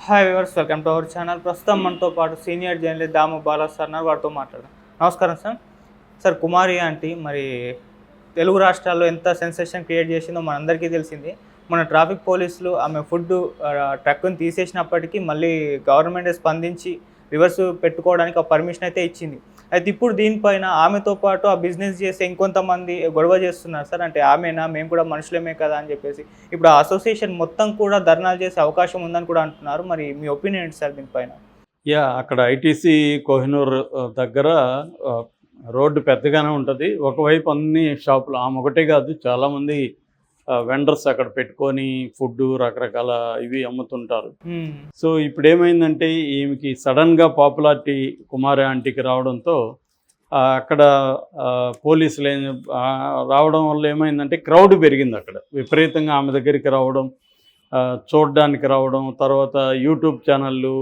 Hi viewers welcome to our channel ప్రస్తుతం మనతో పాటు senior journalist Damu Bala sir అన్నారు వారితో మాట్లాడారు నమస్కారం సార్ సార్ కుమారి ఆంటీ మరి తెలుగు రాష్ట్రాల్లో ఎంత సెన్సేషన్ క్రియేట్ చేసిందో మనందరికీ తెలిసింది. మన ట్రాఫిక్ పోలీసులు ఆమె ఫుడ్ ట్రక్ను తీసేసినప్పటికీ మళ్ళీ గవర్నమెంట్ స్పందించి రివర్స్ పెట్టుకోవడానికి ఒక పర్మిషన్ అయితే ఇచ్చింది. అయితే ఇప్పుడు దీనిపైన ఆమెతో పాటు ఆ బిజినెస్ చేసే ఇంకొంతమంది గొడవ చేస్తున్నారు. సార్ అంటే ఆమెనా? మేము కూడా మనుషులమే కదా అని చెప్పేసి. ఇప్పుడు ఆ అసోసియేషన్ మొత్తం కూడా ధర్నాలు చేసే అవకాశం ఉందని కూడా అంటున్నారు. మరి మీ ఒపీనియన్ ఏంటి సార్ దీనిపైన? యా అక్కడ ఐటీసీ కోహినూర్ దగ్గర రోడ్డు పెద్దగానే ఉంటుంది. ఒకవైపు అన్ని షాపులు ఆమె ఒకటే కాదు చాలామంది వెండర్స్ అక్కడ పెట్టుకొని ఫుడ్ రకరకాల ఇవి అమ్ముతుంటారు. మ్మ్. సో ఇప్పుడు ఏమైందంటే ఈమెకి సడన్గా పాపులారిటీ కుమారి ఆంటీకి రావడంతో అక్కడ పోలీసులు రావడం వల్ల ఏమైందంటే క్రౌడ్ పెరిగింది అక్కడ. విపరీతంగా ఆమె దగ్గరికి రావడం చూడడానికి రావడం తర్వాత యూట్యూబ్ ఛానళ్ళు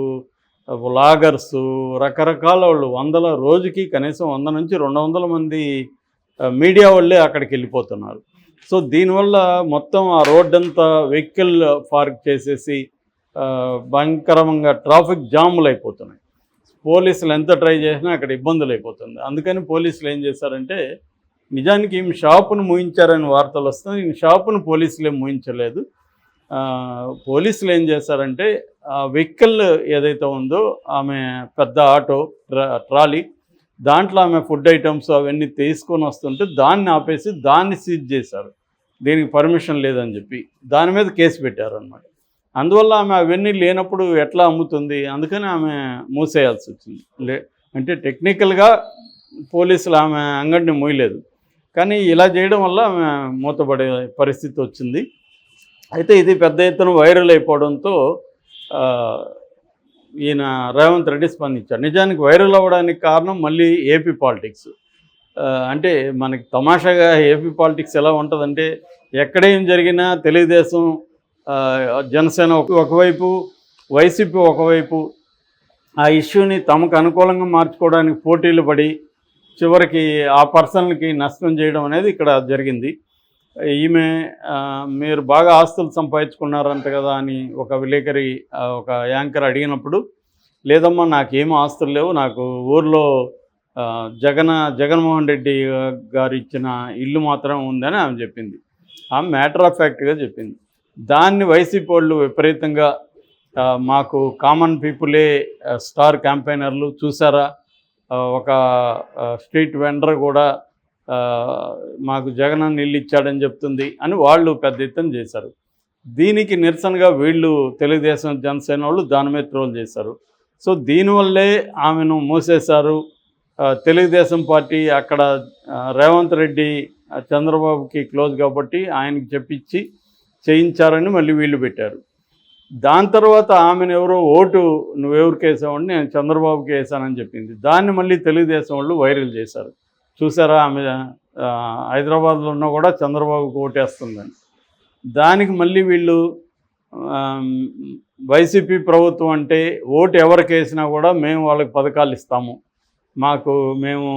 వ్లాగర్స్ రకరకాల వాళ్ళు వందల రోజుకి కనీసం వంద నుంచి రెండు వందల మంది మీడియా వాళ్ళే అక్కడికి వెళ్ళిపోతున్నారు. సో దీనివల్ల మొత్తం ఆ రోడ్ అంతా వెహికల్ పార్క్ చేసేసి భయంకరంగా ట్రాఫిక్ జాములు అయిపోతున్నాయి. పోలీసులు ఎంత ట్రై చేసినా అక్కడ ఇబ్బందులు అయిపోతుంది. అందుకని పోలీసులు ఏం చేశారంటే నిజానికి ఈమె షాపును మూయించారని వార్తలు వస్తున్నాయి. ఈమె షాపును పోలీసులు ఏం మూయించలేదు పోలీసులు ఏం చేశారంటే ఆ వెహికల్ ఏదైతే ఉందో ఆమె పెద్ద ఆటో ట్రాలీ దాంట్లో ఆమె ఫుడ్ ఐటమ్స్ అవన్నీ తీసుకొని వస్తుంటే దాన్ని ఆపేసి దాన్ని సీజ్ చేశారు. దీనికి పర్మిషన్ లేదని చెప్పి దాని మీద కేసు పెట్టారనమాట అందువల్ల ఆమె అవన్నీ లేనప్పుడు ఎట్లా అమ్ముతుంది? అందుకని ఆమె మూసేయాల్సి వచ్చింది. లే అంటే టెక్నికల్గా పోలీసులు ఆమె అంగడిని మూయలేదు. కానీ ఇలా చేయడం వల్ల ఆమె మూతపడే పరిస్థితి వచ్చింది. అయితే ఇది పెద్ద ఎత్తున వైరల్ అయిపోవడంతో ఈయన రేవంత్ రెడ్డి స్పందించారు నిజానికి వైరల్ అవ్వడానికి కారణం మళ్ళీ ఏపీ పాలిటిక్స్ అంటే మనకి తమాషాగా ఏపీ పాలిటిక్స్ ఎలా ఉంటుందంటే ఎక్కడేం జరిగినా తెలుగుదేశం జనసేన ఒక- ఒకవైపు వైసీపీ ఒకవైపు ఆ ఇష్యూని తమకు అనుకూలంగా మార్చుకోవడానికి పోటీలు పడి చివరికి ఆ పర్సన్కి నష్టం చేయడం అనేది ఇక్కడ జరిగింది. ఈమె మీరు బాగా ఆస్తులు సంపాదించుకున్నారంట కదా అని ఒక విలేకరి ఒక యాంకర్ అడిగినప్పుడు లేదమ్మా నాకేం ఆస్తులు లేవు నాకు ఊర్లో జగన జగన్ జగన్మోహన్ రెడ్డి గారు ఇచ్చిన ఇల్లు మాత్రం ఉందని ఆమె చెప్పింది. ఆమె మ్యాటర్ ఆఫ్ ఫ్యాక్ట్గా చెప్పింది. దాన్ని వైసీపీ వాళ్ళు విపరీతంగా మాకు కామన్ పీపులే స్టార్ క్యాంపెయినర్లు చూసారా? ఒక స్ట్రీట్ వెండర్ కూడా మాకు జగన్ అన్న ఇల్లు ఇచ్చాడని చెప్తుంది అని వాళ్ళు పెద్ద ఎత్తున చేశారు. దీనికి నిరసనగా వీళ్ళు తెలుగుదేశం జనసేన వాళ్ళు దాని మీద ట్రోల్ చేశారు. సో దీనివల్లే ఆమెను మూసేశారు. తెలుగుదేశం పార్టీ అక్కడ రేవంత్ రెడ్డి చంద్రబాబుకి క్లోజ్ కాబట్టి ఆయనకి చెప్పించి చేయించారని మళ్ళీ వీళ్ళు పెట్టారు. దాని తర్వాత ఆమెను ఎవరో ఓటు నువ్వెవరికి వేసావని నేను చంద్రబాబుకి వేసానని చెప్పింది. దాన్ని మళ్ళీ తెలుగుదేశం వాళ్ళు వైరల్ చేశారు. చూసారా? ఆమె హైదరాబాద్లో ఉన్నా కూడా చంద్రబాబుకి ఓటేస్తుందని దానికి మళ్ళీ వీళ్ళు వైసీపీ ప్రభుత్వం అంటే ఓటు ఎవరికి వేసినా కూడా మేము వాళ్ళకి పథకాలు ఇస్తాము. మాకు మేము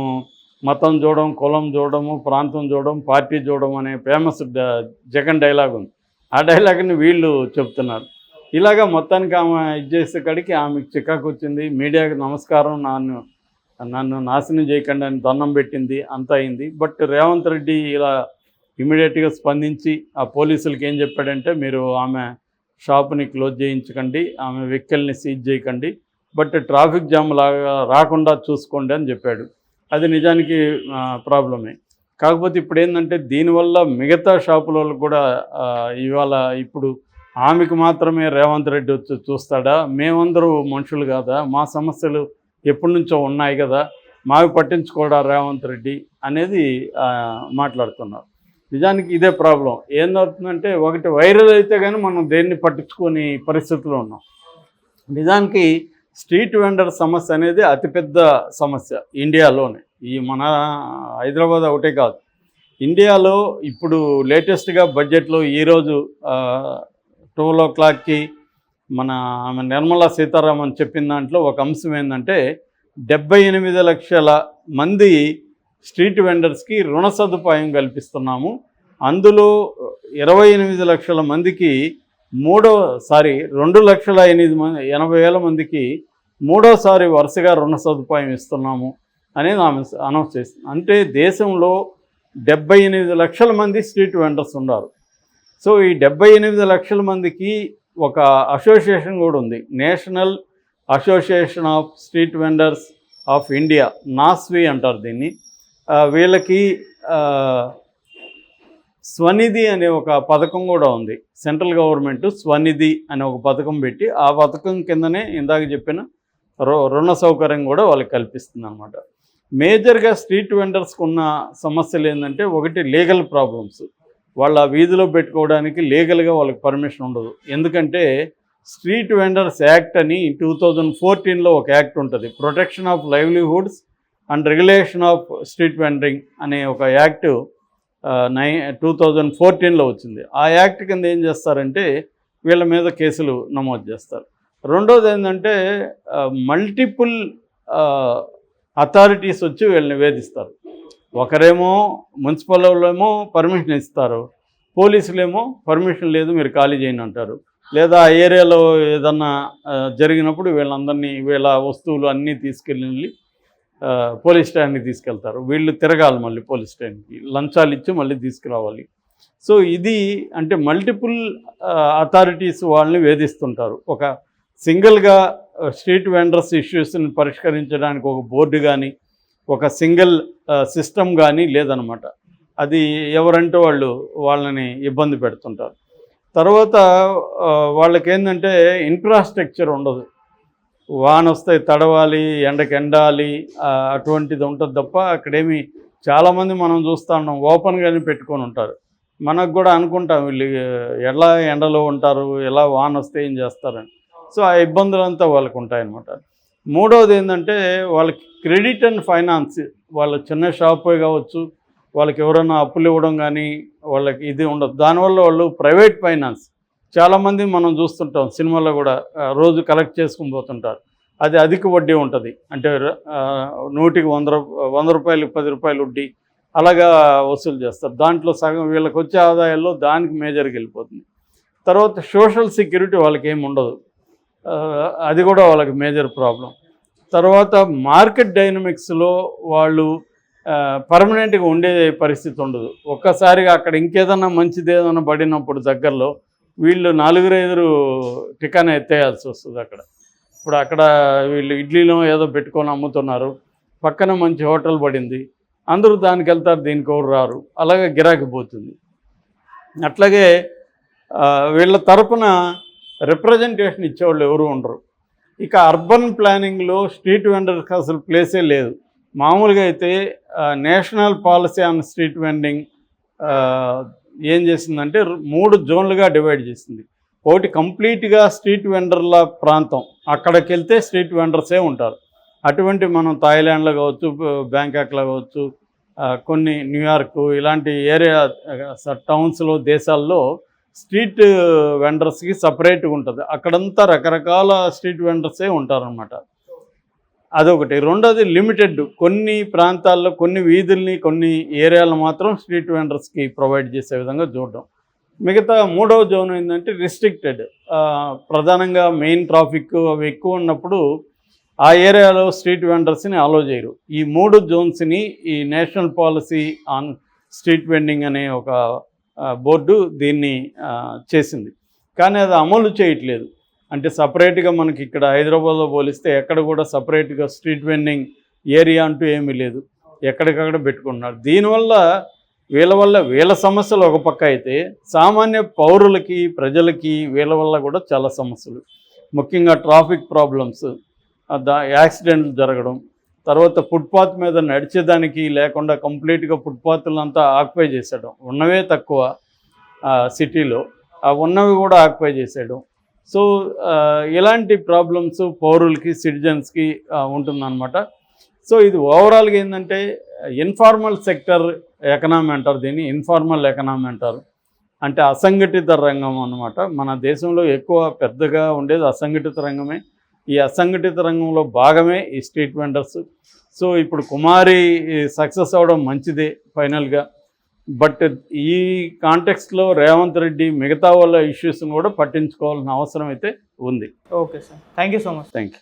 మతం చూడడం కులం చూడడము ప్రాంతం చూడడం పార్టీ చూడడం అనే ఫేమస్ జగన్ డైలాగ్ ఉంది. ఆ డైలాగ్ని వీళ్ళు చెప్తున్నారు. ఇలాగా మొత్తానికి ఆమె ఇది చేసే కాడికి ఆమెకు చికాకు వచ్చింది. మీడియాకి నమస్కారం. నన్ను నన్ను నాశనం చేయకుండా అని దండం పెట్టింది అంతా అయింది. బట్ రేవంత్ రెడ్డి ఇలా ఇమీడియట్గా స్పందించి ఆ పోలీసులకి ఏం చెప్పాడంటే మీరు ఆమె షాప్ని క్లోజ్ చేయించకండి ఆమె వెహికల్ని సీజ్ చేయకండి బట్ ట్రాఫిక్ జామ్ లాగా రాకుండా చూసుకోండి అని చెప్పాడు. అది నిజానికి ప్రాబ్లమే. కాకపోతే ఇప్పుడు ఏంటంటే దీనివల్ల మిగతా షాపుల వాళ్ళు కూడా ఇవాళ ఇప్పుడు ఆమెకు మాత్రమే రేవంత్ రెడ్డి వచ్చి చూస్తాడా? మేమందరూ మనుషులు కాదా? మా సమస్యలు ఎప్పటి నుంచో ఉన్నాయి కదా మావి పట్టించుకోడా రేవంత్ రెడ్డి అనేది మాట్లాడుతున్నారు. నిజానికి ఇదే ప్రాబ్లం. ఏందవుతుందంటే ఒకటి వైరల్ అయితే కానీ మనం దేన్ని పట్టించుకొని పరిస్థితిలో ఉన్నాం. నిజానికి స్ట్రీట్ వెండర్ సమస్య అనేది అతిపెద్ద సమస్య ఇండియాలోనే. ఈ మన హైదరాబాద్ ఒకటే కాదు. ఇండియాలో ఇప్పుడు లేటెస్ట్గా బడ్జెట్లో ఈరోజు ట్వెల్వ్ ఓ క్లాక్కి మన ఆమె నిర్మలా సీతారామన్ చెప్పిన దాంట్లో ఒక అంశం ఏంటంటే డెబ్బై ఎనిమిది లక్షల మంది స్ట్రీట్ వెండర్స్కి రుణ సదుపాయం కల్పిస్తున్నాము. అందులో ఇరవై ఎనిమిది లక్షల మందికి మూడో సారీ రెండు లక్షల ఎనిమిది మంది ఎనభై వేల మందికి మూడోసారి వరుసగా రుణ సదుపాయం ఇస్తున్నాము అనేది ఆమె అనౌన్స్ చేసింది అంటే దేశంలో డెబ్బై ఎనిమిది లక్షల మంది స్ట్రీట్ వెండర్స్ ఉన్నారు. సో ఈ డెబ్బై ఎనిమిది లక్షల మందికి ఒక అసోసియేషన్ కూడా ఉంది. National association of street vendors of India NASVI అంటారు దీన్ని. వీళ్ళకి స్వనిధి అనే ఒక పథకం కూడా ఉంది. సెంట్రల్ గవర్నమెంట్ స్వనిధి అనే ఒక పథకం పెట్టి ఆ పథకం కిందనే ఇందాక చెప్పిన రు రుణ సౌకర్యం కూడా వాళ్ళకి కల్పిస్తుంది అనమాట మేజర్గా స్ట్రీట్ వెండర్స్కి ఉన్న సమస్యలు ఏంటంటే ఒకటి లీగల్ ప్రాబ్లమ్స్. వాళ్ళ వీధిలో పెట్టుకోవడానికి లీగల్గా వాళ్ళకి పర్మిషన్ ఉండదు. ఎందుకంటే స్ట్రీట్ వెండర్స్ యాక్ట్ అని టూ థౌజండ్ ఫోర్టీన్లో ఒక యాక్ట్ ఉంటుంది. Protection of livelihoods and regulation of street vending అనే ఒక యాక్ట్ నై టూ థౌజండ్ ఫోర్టీన్లో వచ్చింది. ఆ యాక్ట్ కింద ఏం చేస్తారంటే వీళ్ళ మీద కేసులు నమోదు చేస్తారు. రెండోది ఏంటంటే మల్టిపుల్ అథారిటీస్ వచ్చి వీళ్ళని వేధిస్తారు. ఒకరేమో మున్సిపల్ వాళ్ళేమో పర్మిషన్ ఇస్తారు పోలీసులేమో పర్మిషన్ లేదు మీరు ఖాళీ చేయను అంటారు. లేదా ఆ ఏరియాలో ఏదన్నా జరిగినప్పుడు వీళ్ళందరినీ వీళ్ళ వస్తువులు అన్నీ తీసుకెళ్ళి పోలీస్ స్టాండ్కి తీసుకెళ్తారు. వీళ్ళు తిరగాలి మళ్ళీ పోలీస్ స్టాండ్కి లంచాలు ఇచ్చి మళ్ళీ తీసుకురావాలి. సో ఇది అంటే మల్టిపుల్ అథారిటీస్ వాళ్ళని వేధిస్తుంటారు. ఒక సింగిల్గా స్ట్రీట్ వెండర్స్ ఇష్యూస్ని పరిష్కరించడానికి ఒక బోర్డు కానీ ఒక సింగిల్ సిస్టమ్ కానీ లేదనమాట. అది ఎవరంటే వాళ్ళు వాళ్ళని ఇబ్బంది పెడుతుంటారు. తర్వాత వాళ్ళకి ఏంటంటే ఇన్ఫ్రాస్ట్రక్చర్ ఉండదు. వాన వస్తే తడవాలి ఎండకి ఎండాలి అటువంటిది ఉంటుంది తప్ప అక్కడేమి చాలామంది మనం చూస్తూ ఉన్నాం ఓపెన్గానే పెట్టుకొని ఉంటారు. మనకు కూడా అనుకుంటాం వీళ్ళు ఎలా ఎండలో ఉంటారు ఎలా వాన వస్తే ఏం చేస్తారని. సో ఆ ఇబ్బందులంతా వాళ్ళకు ఉంటాయన్నమాట. మూడవది ఏంటంటే వాళ్ళకి క్రెడిట్ అండ్ ఫైనాన్స్ వాళ్ళ చిన్న షాపే కావచ్చు వాళ్ళకి ఎవరైనా అప్పులు ఇవ్వడం కానీ వాళ్ళకి ఇది ఉండదు. దానివల్ల వాళ్ళు ప్రైవేట్ ఫైనాన్స్ చాలామంది మనం చూస్తుంటాం సినిమాలో కూడా రోజు కలెక్ట్ చేసుకుని పోతుంటారు. అది అధిక వడ్డీ ఉంటుంది. అంటే నూటికి వంద రూ- వంద రూపాయలు పది రూపాయలు వడ్డీ అలాగా వసూలు చేస్తారు. దాంట్లో సగం వీళ్ళకి వచ్చే ఆదాయాల్లో దానికి మేజర్గా వెళ్ళిపోతుంది. తర్వాత సోషల్ సెక్యూరిటీ వాళ్ళకి ఏమి ఉండదు. అది కూడా వాళ్ళకి మేజర్ ప్రాబ్లం. తర్వాత మార్కెట్ డైనమిక్స్లో వాళ్ళు పర్మనెంట్గా ఉండే పరిస్థితి ఉండదు. ఒక్కసారిగా అక్కడ ఇంకేదన్నా మంచిది ఏదన్నా పడినప్పుడు దగ్గరలో వీళ్ళు నాలుగురు ఐదుగురు టికానా ఎత్తేయాల్సి వస్తుంది అక్కడ. ఇప్పుడు అక్కడ వీళ్ళు ఇడ్లీలో ఏదో పెట్టుకొని అమ్ముతున్నారు. పక్కన మంచి హోటల్ పడింది. అందరూ దానికి వెళ్తారు దీనికి ఎవరు రారు. అలాగే గిరాకీ పోతుంది. అట్లాగే వీళ్ళ తరపున రిప్రజెంటేషన్ ఇచ్చేవాళ్ళు ఎవరు ఉండరు. ఇక అర్బన్ ప్లానింగ్లో స్ట్రీట్ వెండర్కి అసలు ప్లేసే లేదు. మామూలుగా అయితే national policy on street vending ఏం చేసిందంటే మూడు జోన్లుగా డివైడ్ చేసింది. ఒకటి కంప్లీట్గా స్ట్రీట్ వెండర్ల ప్రాంతం. అక్కడికి వెళ్తే స్ట్రీట్ వెండర్సే ఉంటారు. అటువంటి మనం థాయిలాండ్లో కావచ్చు బ్యాంకాక్లో కావచ్చు కొన్ని న్యూయార్క్ ఇలాంటి ఏరియా టౌన్స్లో దేశాల్లో స్ట్రీట్ వెండర్స్కి సపరేట్గా ఉంటుంది. అక్కడంతా రకరకాల స్ట్రీట్ వెండర్సే ఉంటారనమాట అదొకటి. రెండోది లిమిటెడ్. కొన్ని ప్రాంతాల్లో కొన్ని వీధుల్ని కొన్ని ఏరియాలు మాత్రం స్ట్రీట్ వెండర్స్కి ప్రొవైడ్ చేసే విధంగా చూడడం మిగతా మూడవ జోన్ ఏంటంటే రిస్ట్రిక్టెడ్. ప్రధానంగా మెయిన్ ట్రాఫిక్ అవి ఎక్కువ ఉన్నప్పుడు ఆ ఏరియాలో స్ట్రీట్ వెండర్స్ని అలో చేయరు. ఈ మూడు జోన్స్ని ఈ national policy on street vending అనే ఒక బోర్డు దీన్ని చేసింది. కానీ అది అమలు చేయట్లేదు. అంటే సపరేట్గా మనకి ఇక్కడ హైదరాబాద్లో పోలిస్తే ఎక్కడ కూడా సపరేట్గా స్ట్రీట్ వెండింగ్ ఏరియా అంటూ ఏమీ లేదు. ఎక్కడికక్కడ పెట్టుకున్నారు దీనివల్ల వీళ్ళ వల్ల వీళ్ళ సమస్యలు ఒక పక్క అయితే సామాన్య పౌరులకి ప్రజలకి వీళ్ళ వల్ల కూడా చాలా సమస్యలు. ముఖ్యంగా ట్రాఫిక్ ప్రాబ్లమ్స్ దా యాక్సిడెంట్లు జరగడం తర్వాత ఫుట్పాత్ మీద నడిచేదానికి లేకుండా కంప్లీట్గా ఫుట్పాత్లంతా ఆక్యుపై చేసేయడం ఉన్నవే తక్కువ సిటీలో ఆ ఉన్నవి కూడా ఆక్యుపై చేసేయడం సో ఇలాంటి ప్రాబ్లమ్స్ పౌరులకి సిటిజన్స్కి ఉంటుందన్నమాట. సో ఇది ఓవరాల్గా ఏంటంటే ఇన్ఫార్మల్ సెక్టర్ ఎకనామీ అంటారు దీన్ని ఇన్ఫార్మల్ ఎకనామీ అంటారు. అంటే అసంఘటిత రంగం అనమాట మన దేశంలో ఎక్కువ పెద్దగా ఉండేది అసంఘటిత రంగమే. ఈ అసంఘటిత రంగంలో భాగమే ఈ స్ట్రీట్ వెండర్స్. సో ఇప్పుడు కుమారి సక్సెస్ అవ్వడం మంచిదే ఫైనల్గా. బట్ ఈ కాంటెక్స్లో రేవంత్ రెడ్డి మిగతా వాళ్ళ ఇష్యూస్ని కూడా పట్టించుకోవాల్సిన అవసరం అయితే ఉంది. Okay sir. Thank you so much. Thank you